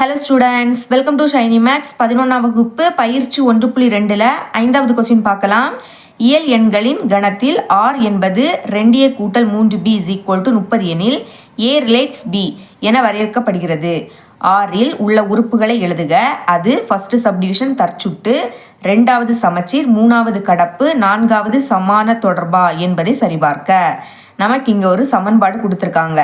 Hello students welcome to Shiny Max பதினொன்றாம் வகுப்பு பயிற்சி ஒன்று புள்ளி ரெண்டில் ஐந்தாவது கொஸ்டின் பார்க்கலாம். இயல் எண்களின் கணத்தில் ஆர் என்பது ரெண்டு ஏ கூட்டல் மூன்று பி இஸ் ஈக்குவல் டு முப்பது எனில் ஏ ரிலேட்ஸ் பி என வரையறுக்கப்படுகிறது. ஆறில் உள்ள உறுப்புகளை எழுதுக. அது ஃபஸ்ட்டு சப்டிவிஷன் தற்சுட்டு ரெண்டாவது சமச்சீர் மூணாவது கடப்பு நான்காவது சமான தொடர்பா என்பதை சரிபார்க்க. நமக்கு இங்கே ஒரு சமன்பாடு கொடுத்துருக்காங்க.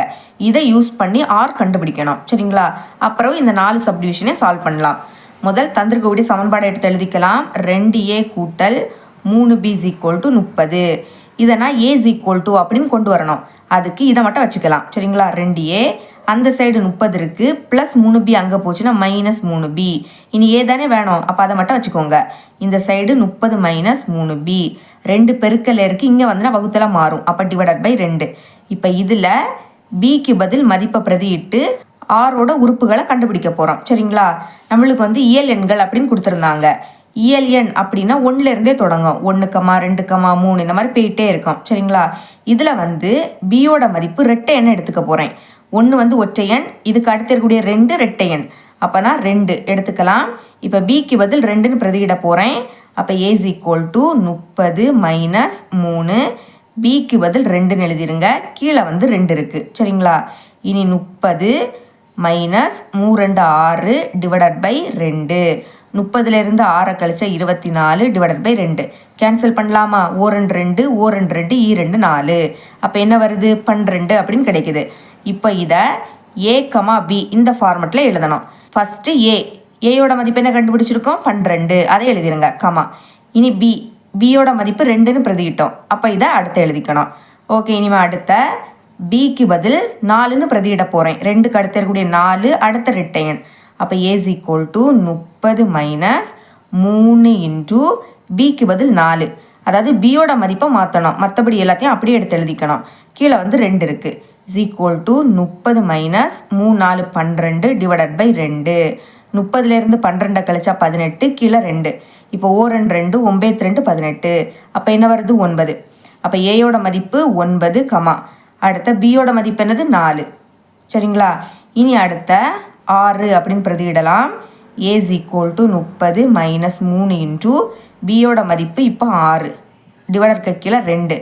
இதை யூஸ் பண்ணி ஆர் கண்டுபிடிக்கணும். சரிங்களா? அப்புறம் இந்த நாலு சப்டிவிஷனே சால்வ் பண்ணலாம். முதல் தந்திருக்கக்கூடிய சமன்பாடை எடுத்து எழுதிக்கலாம். ரெண்டு ஏ கூட்டல் மூணு பி ஈக்குவல் டு முப்பது. இதை நான் ஏ ஈக்குவல் டு அப்படின்னு கொண்டு வரணும். அதுக்கு இதை மட்டும் வச்சுக்கலாம். சரிங்களா? ரெண்டு ஏ அந்த சைடு முப்பது இருக்குது ப்ளஸ் மூணு பி அங்கே போச்சுன்னா மைனஸ் மூணு பி இனி ஏ தானே வேணும். அப்போ அதை மட்டும் வச்சுக்கோங்க. இந்த சைடு முப்பது மைனஸ் மூணு பி ரெண்டு பெருக்கல் இருக்குது இங்கே வந்துன்னா வகுத்தில் மாறும். அப்போ டிவைடட் பை ரெண்டு. இப்போ இதில் பிக்கு பதில் மதிப்பை பிரதியிட்டு ஆரோட உறுப்புகளை கண்டுபிடிக்க போகிறோம் சரிங்களா? நம்மளுக்கு வந்து இயல் எண்கள் அப்படின்னு கொடுத்துருந்தாங்க. இயல் எண் அப்படின்னா ஒன்றுலேருந்தே தொடங்கும். ஒன்று கமா ரெண்டு கமா மூணு இந்த மாதிரி போயிட்டே இருக்கும். சரிங்களா? இதில் வந்து பியோட மதிப்பு ரெட்டை எண் எடுத்துக்க போகிறேன் ஒன்று வந்து ஒற்றை எண் இதுக்கு அடுத்து இருக்கக்கூடிய ரெண்டு ரெட்டை எண். அப்போனா ரெண்டு. எடுத்துக்கலாம். இப்போ பிக்கு பதில் ரெண்டுன்னு பிரதியிட போகிறேன் அப்போ ஏஸ் ஈக்குவல் டு முப்பது மைனஸ் மூணு. பிக்கு பதில் ரெண்டுன்னு எழுதிருங்க. கீழே வந்து ரெண்டு இருக்குது சரிங்களா? இனி முப்பது மைனஸ் மூ ரெண்டு ஆறு டிவைடட் பை ரெண்டு. முப்பதுலேருந்து ஆறை கழிச்சா இருபத்தி நாலு டிவைடட் பை ரெண்டு. கேன்சல் பண்ணலாமா? ஓ ரெண்டு ரெண்டு ஓ ரெண்டு ரெண்டு ஈ ரெண்டு நாலு. அப்போ என்ன வருது? பன்னிரெண்டு அப்படின்னு கிடைக்குது. இப்போ இதை ஏ கமா பி இந்த ஃபார்மெட்டில் எழுதணும். ஃபஸ்ட்டு ஏ ஏயோட மதிப்பு என்ன கண்டுபிடிச்சிருக்கோம்? பன்னிரெண்டு. அதை எழுதிருங்க. கமா. இனி பி பியோட மதிப்பு ரெண்டுன்னு பிரதியிட்டோம். அப்போ இதை அடுத்து எழுதிக்கணும். ஓகே இனிமே அடுத்த. பிக்கு பதில் நாலுன்னு பிரதியிட போகிறேன் ரெண்டுக்கு அடுத்து இருக்கக்கூடிய நாலு அடுத்த ரெட்டையன். அப்போ ஏஸ் ஈக்குவல் டு முப்பது மைனஸ் மூணு இன்ட்டு பிக்கு பதில் நாலு. அதாவது பியோட மதிப்பை மாற்றணும் மற்றபடி எல்லாத்தையும் அப்படியே எடுத்து எழுதிக்கணும். கீழே வந்து ரெண்டு இருக்குது இஸ் ஈக்குவல் டு முப்பது மைனஸ் மூணு நாலு பன்னிரெண்டு டிவைடட் பை ரெண்டு. முப்பதுலேருந்து பன்னிரெண்டை கழிச்சா பதினெட்டு கீழே ரெண்டு. இப்போ ஓ ரெண்டு ரெண்டு ஒம்பேத்து ரெண்டு பதினெட்டு. அப்போ என்ன வருது? ஒன்பது. அப்போ ஏயோட மதிப்பு ஒன்பது கமா. அடுத்த பியோட மதிப்பு என்னது? நாலு. சரிங்களா? இனி அடுத்த ஆறு அப்படின்னு பிரதியிடலாம். ஏஸ் ஈக்குவல் டு முப்பது மைனஸ் மூணு இன்ட்டு பியோட மதிப்பு இப்போ ஆறு. டிவைடருக்கு கீழே ரெண்டு.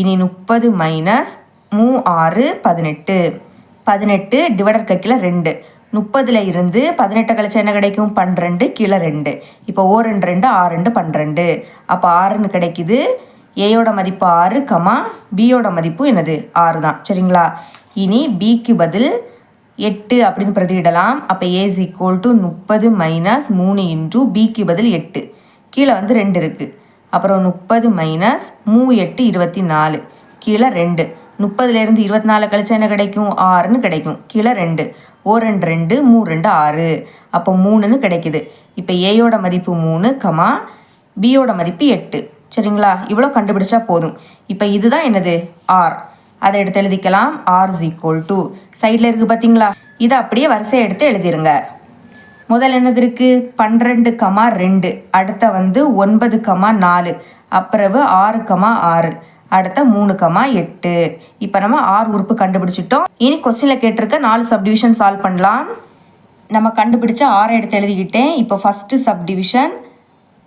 இனி முப்பது மைனஸ் மூ ஆறு பதினெட்டு. பதினெட்டு டிவைடருக்கு கீழே ரெண்டு. முப்பதுல இருந்து பதினெட்டை கழிச்சு என்ன கிடைக்கும்? பன்னிரெண்டு கீழே ரெண்டு. இப்போ ஓ ரெண்டு ரெண்டு ஆறு ரெண்டு பன்னிரெண்டு. அப்போ ஆறுன்னு கிடைக்கிது. ஏயோட மதிப்பு ஆறு கமா பியோட மதிப்பு என்னது? ஆறு தான். சரிங்களா? இனி பிக்கு பதில் எட்டு அப்படின்னு பிரதியிடலாம். அப்போ ஏஸ் ஈக்குவல் டு முப்பது மைனஸ் மூணு இன்ட்டு பிக்கு பதில் எட்டு. கீழே வந்து ரெண்டு இருக்குது அப்புறம் முப்பது மைனஸ் மூ எட்டு இருபத்தி நாலு கீழே ரெண்டு. முப்பதுலேருந்து இருபத்தி நாலு கழிச்சா என்ன கிடைக்கும்? ஆறுன்னு கிடைக்கும். கீழே ரெண்டு. ஓ ரெண்டு ரெண்டு மூ ரெண்டு ஆறு. அப்போ மூணுன்னு கிடைக்குது. இப்போ ஏயோட மதிப்பு மூணு கமா பியோட மதிப்பு எட்டு. சரிங்களா? இவ்வளோ கண்டுபிடிச்சா போதும். இப்போ இதுதான் என்னது? ஆர் அதை எடுத்து எழுதிக்கலாம். ஆர் இஸ் ஈக்குவல் டு சைடில் இருக்குது பார்த்தீங்களா? இதை அப்படியே வரிசையை எடுத்து எழுதிருங்க. முதல் என்னது இருக்குது பன்னிரெண்டு கமா ரெண்டு. அடுத்த வந்து ஒன்பது கமா நாலு. அப்புறவு ஆறு கமா ஆறு. அடுத்த மூணு கமா எட்டு. இப்போ நம்ம ஆறு உறுப்பு கண்டுபிடிச்சிட்டோம். இனி கொஸ்டினில் கேட்டிருக்க நாலு சப்டிவிஷன் சால்வ் பண்ணலாம். நம்ம கண்டுபிடிச்ச ஆறை எடுத்து எழுதிக்கிட்டேன். இப்போ ஃபஸ்ட்டு சப்டிவிஷன்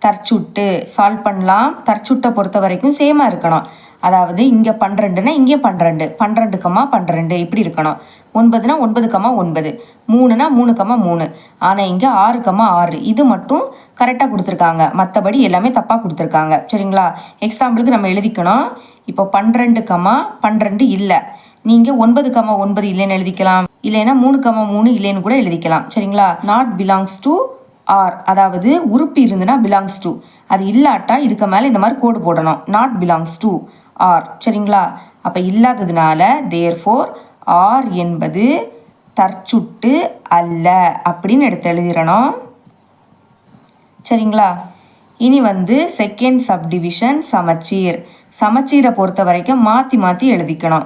தற்சுட்டு சால்வ் பண்ணலாம். தற்சுட்டை பொறுத்த வரைக்கும் சேமாக இருக்கணும். அதாவது இங்கே பன்னிரெண்டுனா இங்கே பன்னிரெண்டு. பன்னிரெண்டு கமா பன்னிரெண்டு. இப்படி இருக்கணும். ஒன்பதுனா ஒன்பது கமா ஒன்பது. மூணுனா மூணு கமா மூணு. ஆனால் இங்கே ஆறு கமா ஆறு. இது மட்டும் கரெக்டாக கொடுத்துருக்காங்க. மற்றபடி எல்லாமே தப்பாக கொடுத்துருக்காங்க. சரிங்களா? எக்ஸாம்பிளுக்கு நம்ம எழுதிக்கணும். இப்போ பன்னிரெண்டு கமா பன்னிரெண்டு இல்லை. நீங்கள் ஒன்பது கமா ஒன்பது இல்லைன்னு எழுதிக்கலாம். இல்லைன்னா மூணு கமா மூணு இல்லைன்னு கூட எழுதிக்கலாம். சரிங்களா? நாட் பிலாங்ஸ் டு ஆர் அதாவது உறுப்பு இருந்துன்னா பிலாங்ஸ் டு அது இல்லாட்டா இதுக்கு மேலே இந்த மாதிரி கோடு போடணும். நாட் பிலாங்ஸ் டு ஆர் சரிங்களா? அப்போ இல்லாததுனால தேர் ஃபோர் ஆர் என்பது தற்சுட்டு அல்ல. அப்படின்னு எடுத்து எழுதிடணும். சரிங்களா? இனி வந்து செகண்ட் சப்டிவிஷன் சமச்சீர். சமச்சீரை பொறுத்த வரைக்கும் மாற்றி மாற்றி எழுதிக்கணும்.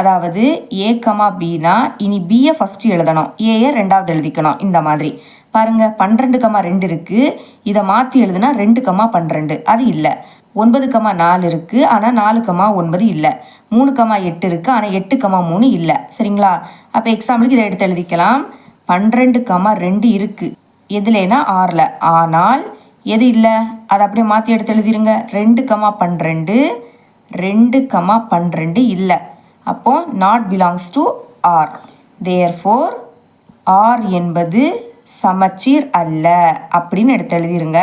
அதாவது ஏ கமா பினா இனி பியை ஃபஸ்ட்டு எழுதணும். ஏயை ரெண்டாவது எழுதிக்கணும். இந்த மாதிரி. பாருங்க பன்னிரெண்டு கமா ரெண்டு இருக்குது இதை மாற்றி எழுதுனா ரெண்டு கமா பன்னிரெண்டு. அது இல்லை. ஒன்பது கமா நாலு இருக்குது ஆனால் நாலு கமா ஒன்பது இல்லை. மூணு கமா எட்டு இருக்குது ஆனால் எட்டு கமா மூணு இல்லை. சரிங்களா? அப்போ எக்ஸாம்பிளுக்கு இதை எடுத்து எழுதிக்கலாம். பன்னிரெண்டு கமா ரெண்டு இருக்குது எதுலேனா ஆறில் ஆனால் எது இல்லை? அதை அப்படியே மாற்றி எடுத்து எழுதிருங்க. ரெண்டு கமா பன்னிரெண்டு ரெண்டு கமா பன்னிரெண்டு இல்லை. அப்போது not belongs to R therefore R என்பது சமச்சீர் அல்ல அப்படின்னு எடுத்து எழுதிருங்க.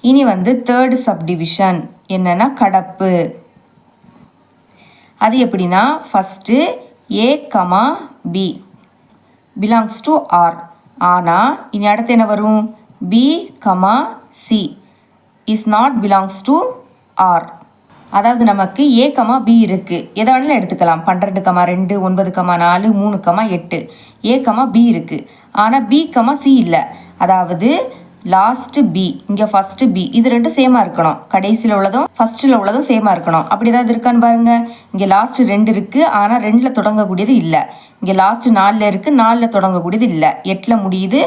இனி வந்து தேர்டு சப்டிவிஷன் என்னென்னா கடப்பு. அது எப்படின்னா first A comma B belongs to R ஆனால் இனி அடுத்து என்ன வரும்? B comma C is not belongs to R அதாவது நமக்கு ஏ கமா பி இருக்குது எதை வேணாலும் எடுத்துக்கலாம். பன்னிரெண்டு கமா ரெண்டு ஒன்பது கமா நாலு மூணு கமா எட்டு. ஏ கமா பி இருக்குது ஆனால் பி கமா சி இல்லை. அதாவது லாஸ்ட்டு பி இங்கே ஃபஸ்ட்டு பி இது ரெண்டும் சேமாக இருக்கணும். கடைசியில் உள்ளதும் ஃபஸ்ட்டில் உள்ளதும் சேமாக இருக்கணும். அப்படி ஏதாவது இருக்கான்னு பாருங்க. இங்கே லாஸ்ட்டு ரெண்டு இருக்குது ஆனால் ரெண்டில் தொடங்கக்கூடியது இல்லை. இங்கே லாஸ்ட்டு நாலில் இருக்குது நாலில் தொடங்கக்கூடியது இல்லை. எட்டில் முடியுது.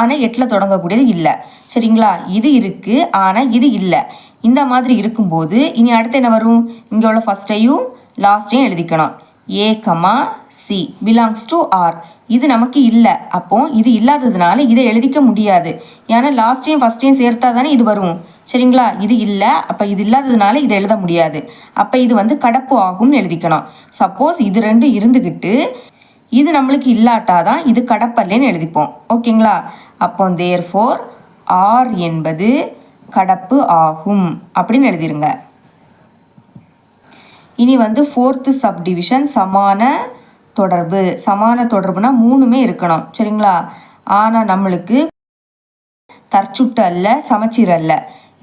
ஆனால் எட்டில் தொடங்கக்கூடியது இல்லை. சரிங்களா? இது இருக்குது ஆனால் இது இல்லை. இந்த மாதிரி இருக்கும்போது இனி அடுத்து என்ன வரும்? இங்கே உள்ள ஃபஸ்ட்டையும் லாஸ்ட்டையும் எழுதிக்கணும். A comma C belongs to R இது நமக்கு இல்லை. அப்போ இது இல்லாததுனால இதை எழுதிக்க முடியாது. ஏன்னா லாஸ்ட்டையும் ஃபஸ்ட்டையும் சேர்த்தா தானே இது வரும். சரிங்களா? இது இல்லை. அப்போ இது இல்லாததுனால இதை எழுத முடியாது. அப்போ இது வந்து கடப்பு ஆகும்னு எழுதிக்கணும். சப்போஸ் இது ரெண்டும் இருந்துக்கிட்டு இது நம்மளுக்கு இல்லாட்டாதான் இது கடப்பல்லேன்னு எழுதிப்போம். ஓகேங்களா? அப்போ தேர் ஃபோர் ஆர் என்பது கடப்பு ஆகும் அப்படின்னு எழுதிருங்க. இனி வந்து ஃபோர்த்து சப்டிவிஷன் சமான தொடர்பு. சமான தொடர்புனா மூணுமே இருக்கணும். சரிங்களா? ஆனால் நம்மளுக்கு தற்சுட்டு அல்ல சமச்சீர் அல்ல.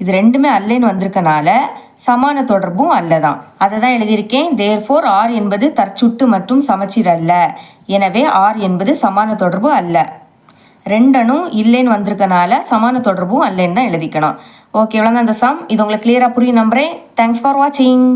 இது ரெண்டுமே அல்லன்னு வந்திருக்கனால சமான தொடர்பும் அல்ல தான் அதை தான் எழுதியிருக்கேன். தேர் ஃபோர் ஆர் என்பது தற்சுட்டு மற்றும் சமச்சீர் அல்ல. எனவே ஆர் என்பது சமான தொடர்பு அல்ல. ரெண்டனும் இல்லைன்னு வந்திருக்கனால சமான தொடர்பும் அல்லன்னு தான் எழுதிக்கணும். ஓகே இவ்வளோ தான் இந்த சம் இது உங்களுக்கு கிளியராக புரியும் நம்புறேன். தேங்க்ஸ் ஃபார் வாட்சிங்